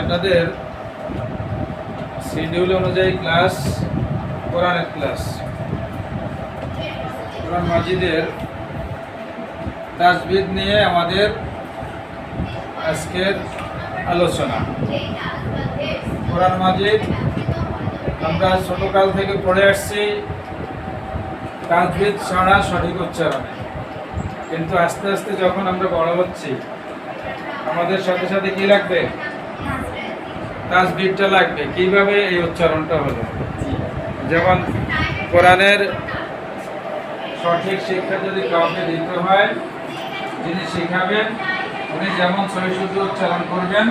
আপনাদের শিডিউল অনুযায়ী ক্লাস কোরআনের ক্লাস কোরআন মাজিদের তাজবিদ নিয়ে আমাদের আজকের আলোচনা। কোরআন মাজিদ আমরা ছোটকাল থেকে পড়ে আসছি। তাজবিদ ছাড়া সঠিক উচ্চারণে কিন্তু আস্তে আস্তে যখন আমরা বড় হচ্ছি আমাদের সাথে সাথে কি লাগবে? তাজবিদটা লাগবে। কীভাবে এই উচ্চারণটা হলো? যেমন কোরআনের সঠিক শিক্ষা যদি কাউকে দিতে হয়, যিনি শিখাবেন, উনি যেমন সহিশুদ্ধ উচ্চারণ করবেন,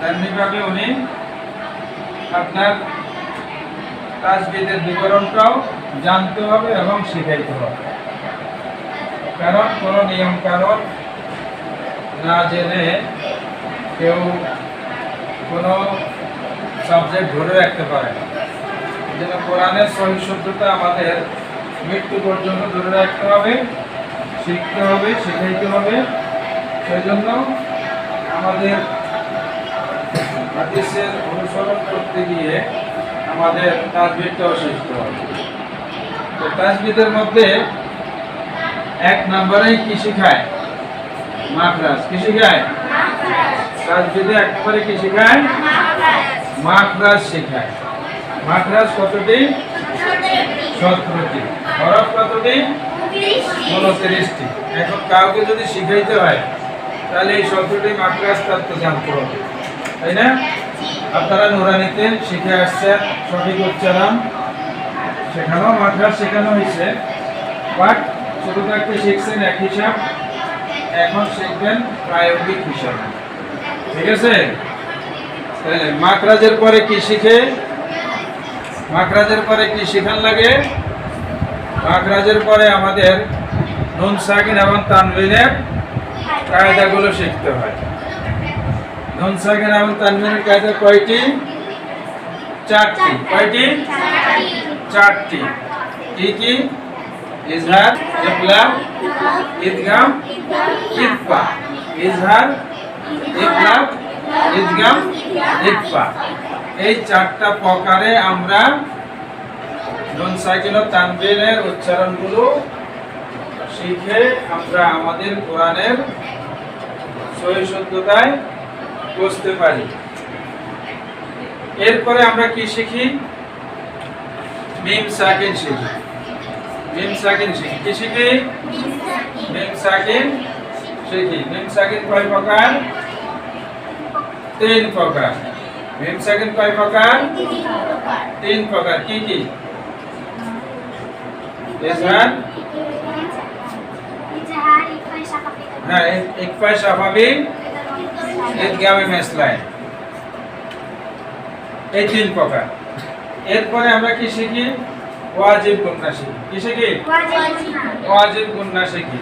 তেমনিভাবে উনি আপনার তাজবিদের বিবরণটাও জানতে হবে এবং শিখাইতে হবে। কারণ কোনো নিয়ম কারণ না জেনে কেউ কোনো সাবজেক্ট ধরে রাখতে পারে যেন কোরআনের সহিশুদ্ধতা আমাদের মৃত্যু পর্যন্ত ধরে রাখতে হবে, শিখতে হবে, শিখাইতে হবে। সেই জন্য আমাদের হাদিসের অনুসরণ করতে গিয়ে আমাদের তাজবিদটাও শিখতে হবে। তো তাজবিদের মধ্যে এক নম্বরেই কি শিখায়? মাখরাজ কি শিখায়? তাজবিদে এক নম্বরে কি শিখায়? মাখরাজ। শেখায়। মাখরাজ কতটি? সতেরোটি। হরফ কতটি? উনত্রিশটি। এখন কাউকে যদি শিখাইতে হয় তাহলে এই সতেরোটি মাখরাজ তার তো জানতে হবে। তাই না? আপনারা নুরানিতে শিখে আসছেন সঠিক উচ্চারণ। সেখানেও মাখরাজ শেখানো হয়েছে। বাট ছোট থাকতে শিখছেন এক হিসাব এখন শিখবেন প্রায়োগিক হিসাবে। ঠিক আছে? তাহলে মাকরাজের পরে কি শিখে? মাকরাজের পরে কি শিখান লাগে? মাকরাজের পরে আমাদের নুন সাকিন এবং তানবিনের কায়দাগুলো শিখতে হয়। নুন সাকিন এবং তানবিনের কায়দা কয়টি? চারটি। কয়টি? চারটি। কি কি? ইজহার ইকলাম ইদগাম ইদফা ইজহার ইকলাম ইদগাম ইদফা এই চারটা প্রকারে আমরা নুন সাইকেল তানবিনের উচ্চারণগুলো শিখে আমরা আমাদের কোরআনের সহিশুদ্ধতায় বুঝতে পারি। এরপরে আমরা কি শিখি? মিম সাকিন শিখি। মিম সাকিন শিখি কি শিখি মিম সাকিন শিখি মিম সাকিন কয় প্রকার তিন প্রকার মিম সাকিন কয় প্রকার তিন প্রকার কি কি হ্যাঁ ইকফা স্বাভাবিক ঈদগামে মেসলাইন এই তিন প্রকার এরপরে আমরা কি শিখি ওয়াজিব গুন্না শিখি কি? শিখি ওয়াজিব গুন্না শিখি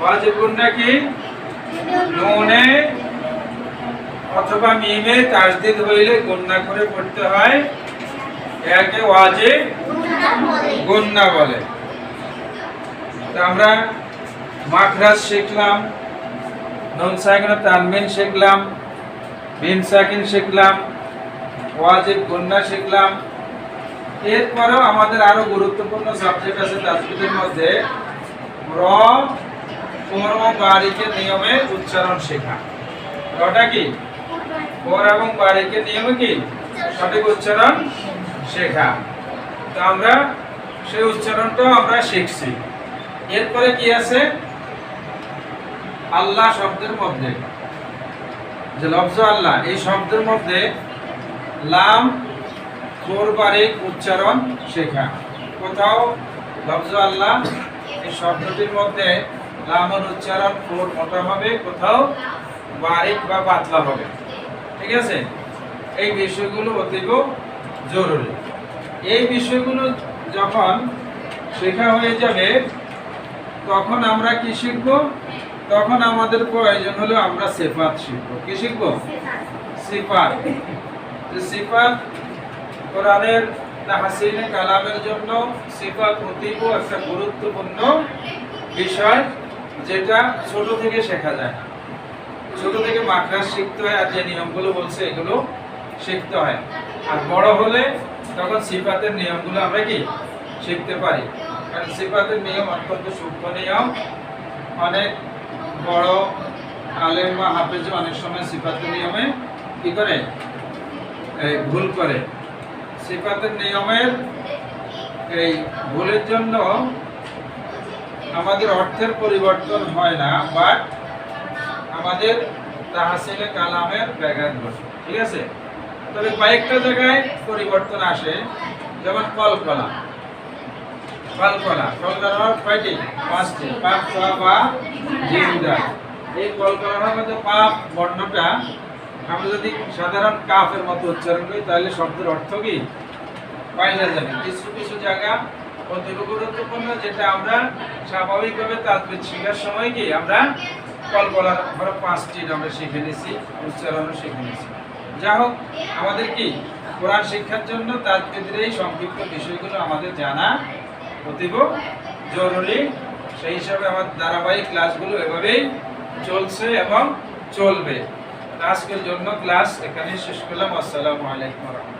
ওয়াজিব গুন্না কি? নুনে অথবা মিমে তাজদিদ হইলে গুন্না করে পড়তে হয়। একে ওয়াজিব গুন্না বলে। আমরা মাখরাজ শিখলাম, নুন সাকিন তানবিন শিখলাম মিম সাকিন শিখলাম, ওয়াজিব গুন্না শিখলাম। এরপরেও আমাদের আরও গুরুত্বপূর্ণ সাবজেক্ট আছে তাজবিদের মধ্যে র কোর ও বারিকের নিয়মে উচ্চারণ শেখা। রটা কি? কোর এবং বারিকের নিয়মে কি? সঠিক উচ্চারণ শেখা। তো আমরা সেই উচ্চারণটাও আমরা শিখছি। এরপরে কি আছে? আল্লাহ শব্দের মধ্যে। যে লফজ আল্লাহ, এই শব্দের মধ্যে লাম কোর বারিক উচ্চারণ শেখা। কোথাও লফজ আল্লাহ, এই শব্দটির মধ্যে লামের উচ্চারণ কোর মোটা হবে, কোথাও বারিক বা পাতলা হবে। ঠিক আছে? এই বিষয়গুলো অতীব জরুরি। এই বিষয়গুলো যখন শেখা হয়ে যাবে, তখন আমরা কি শিখব? তখন আমাদের প্রয়োজন হলো আমরা সেফাত শিখব। কি শিখব? সিফাত। সিফাত কোরআনের তাহসিনে কালামের জন্য সিফাত অতীব একটা গুরুত্বপূর্ণ বিষয় যেটা ছোট থেকে শেখা যায় না। ছোট থেকে মাখরাজ শিখতে হয় আর যে নিয়মগুলো বলছে এগুলো শিখতে হয়। আর বড় হলে তখন সিফাতের নিয়মগুলো আমরা কি শিখতে পারি? কারণ সিফাতের নিয়ম অত্যন্ত সূক্ষ্ম নিয়ম। অনেক বড় আলেম বা হাফেজ অনেক সময় সিফাতের নিয়মে কি করে? ভুল করে। সিফাতের নিয়মের এই ভুলের জন্য আমাদের অর্থের পরিবর্তন হয় না বাট আমাদের তাহাসিলে কালামের ব্যাঘাত ঘটে, ঠিক আছে? তবে কয়েকটা জায়গায় পরিবর্তন আসে, যেমন কলকলা। কলকলা কলকলা হওয়ার কয়টি? পাঁচটি পাপ বা জিন্দা। এই কলকলার মধ্যে পাপ বর্ণটা আমরা যদি সাধারণ কাফের মতো উচ্চারণ করি, তাহলে শব্দের অর্থ কি? পাইলা যাবে। কিছু কিছু জায়গা অত্যন্ত গুরুত্বপূর্ণ যেটা আমরা স্বাভাবিকভাবে তাজবিদ শেখার সময় কি আমরা কলকলার ধরো পাঁচটি আমরা শিখে নিছি, উচ্চারণও শিখে নিছি। যা হোক, আমাদের কি কোরআন শিক্ষার জন্য তাজবিদের এই সংক্ষিপ্ত বিষয়গুলো আমাদের জানা অতীব জরুরি। সেই হিসাবে আমার ধারাবাহিক ক্লাসগুলো এভাবেই চলছে এবং চলবে। আজকের জন্য ক্লাস এখানে শেষ করলাম। আসসালামু আলাইকুম রহমতুল্লাহ।